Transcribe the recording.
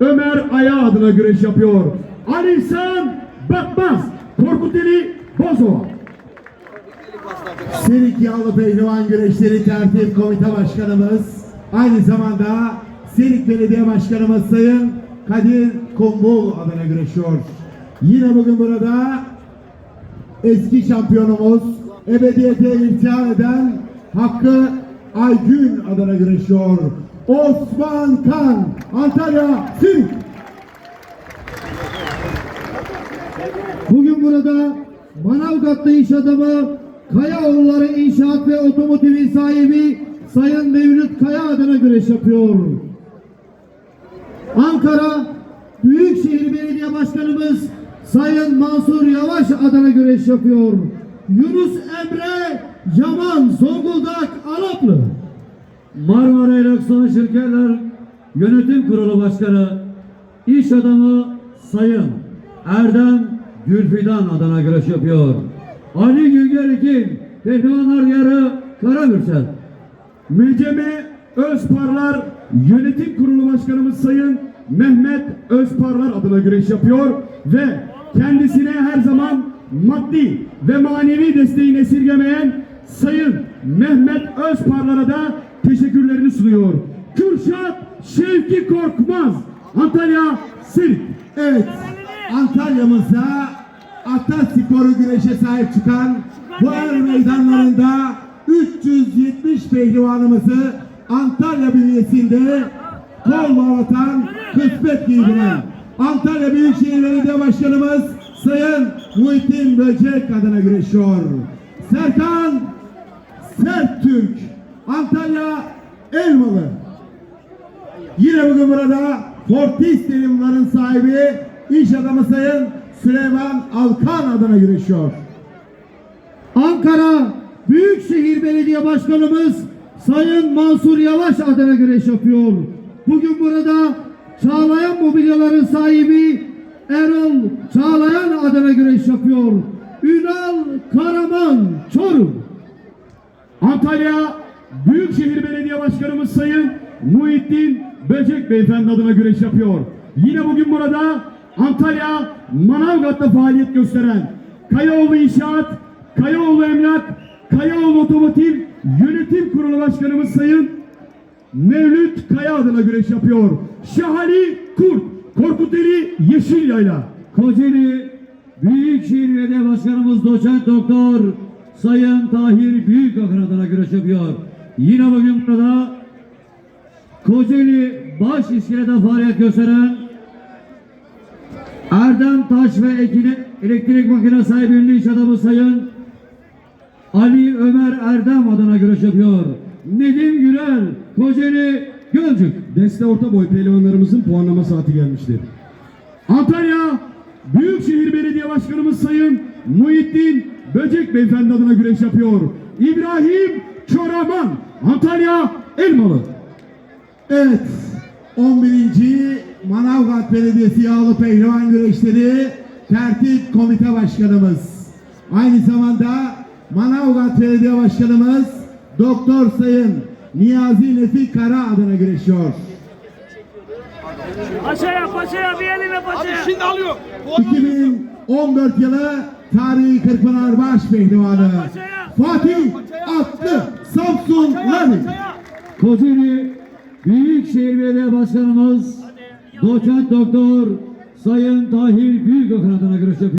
Ömer Aya adına güreş yapıyor. Ali İhsan Bakmaz, Korkuteli Bozova. Serik Yağlı Pehlivan Güreşleri Tertip Komite Başkanımız, aynı zamanda Serik Belediye Başkanımız Sayın Kadir Kumbul adına güreşiyor. Yine bugün burada eski şampiyonumuz, ebediyete irtihar eden Hakkı Aygün adına güreşiyor. Osman Kan, Antalya, Serik. Bugün burada Manavgatlı iş adamı Kayaoğulları İnşaat ve Otomotiv'in sahibi Sayın Mevlüt Kaya adına güreş yapıyor. Ankara Büyükşehir Belediye Başkanımız Sayın Mansur Yavaş adına güreş yapıyor. Yunus Emre Yaman Zonguldak. Marmara İlaksana Şirketler Yönetim Kurulu Başkanı İş adamı Sayın Erdem Gülfidan adına güreş yapıyor. Ali Güngör İkin, Pehlivanlar Yarı Karamürsel. MCM Özparlar Yönetim Kurulu Başkanımız Sayın Mehmet Özparlar adına güreş yapıyor ve kendisine her zaman maddi ve manevi desteğini esirgemeyen Sayın Mehmet Özparlar'a da teşekkürlerini sunuyor. Kürşat Şevki Korkmaz Antalya Sirt. Evet, Antalya'mızda Ataspor'u güreşe sahip çıkan bu er meydanlarında 370 pehlivanımızı Antalya bünyesinde kol bağlatan, kısmet giydiren Antalya Büyükşehir Belediye Başkanımız Sayın Muhittin Böcek adına güreşiyor. Serkan Serttürk, Antalya Elmalı. Yine bugün burada Fortis Terimların sahibi iş adamı Sayın Süleyman Alkan adına güreşiyor. Ankara Büyükşehir Belediye Başkanımız Sayın Mansur Yavaş adına güreş yapıyor. Bugün burada Çağlayan Mobilyaların sahibi Erol Çağlayan adına güreş yapıyor. Ünal Karaman Çorum. Antalya Büyükşehir Belediye Başkanımız Sayın Muhittin Böcek Beyefendi adına güreş yapıyor. Yine bugün burada Antalya Manavgat'ta faaliyet gösteren Kayaoğlu İnşaat, Kayaoğlu Emlak, Kayaoğlu Otomotiv Yönetim Kurulu Başkanımız Sayın Mevlüt Kaya adına güreş yapıyor. Şahali Kurt, Korkuteli Yeşilyayla. Kocaeli Büyükşehir Belediye Başkanımız Doçent Doktor Sayın Tahir Büyükakın adına güreş yapıyor. Yine bugün burada Kocaeli Baş İskele'de faaliyet gösteren Erdem Taş ve Ekine, elektrik makine sahibi ünlü iş adamı Sayın Ali Ömer Erdem adına güreş yapıyor. Nedim Gürel, Kocaeli Gölcük. Deste orta boy pehlivanlarımızın puanlama saati gelmiştir. Antalya Büyükşehir Belediye Başkanımız Sayın Muhittin Böcek Beyefendi adına güreş yapıyor. İbrahim Çoraman Antalya Elmalı. Evet, 11. Manavgat Belediyesi Yağlı Pehlivan Güreşleri Tertip Komite Başkanımız. Aynı zamanda Manavgat Belediye Başkanımız Doktor Sayın Niyazi Nefi Kara adına güreşiyor. Paşaya paşaya bir eline paşaya. Şimdi alıyor. 2014 yılı tarihi Kırkpınar Baş Pehlivanı Fatih Atlı Samsun Lani. Kocaeli Büyükşehir Belediye Başkanımız Doçent Doktor Sayın Tahir Büyükakın adına görüş yapıyor.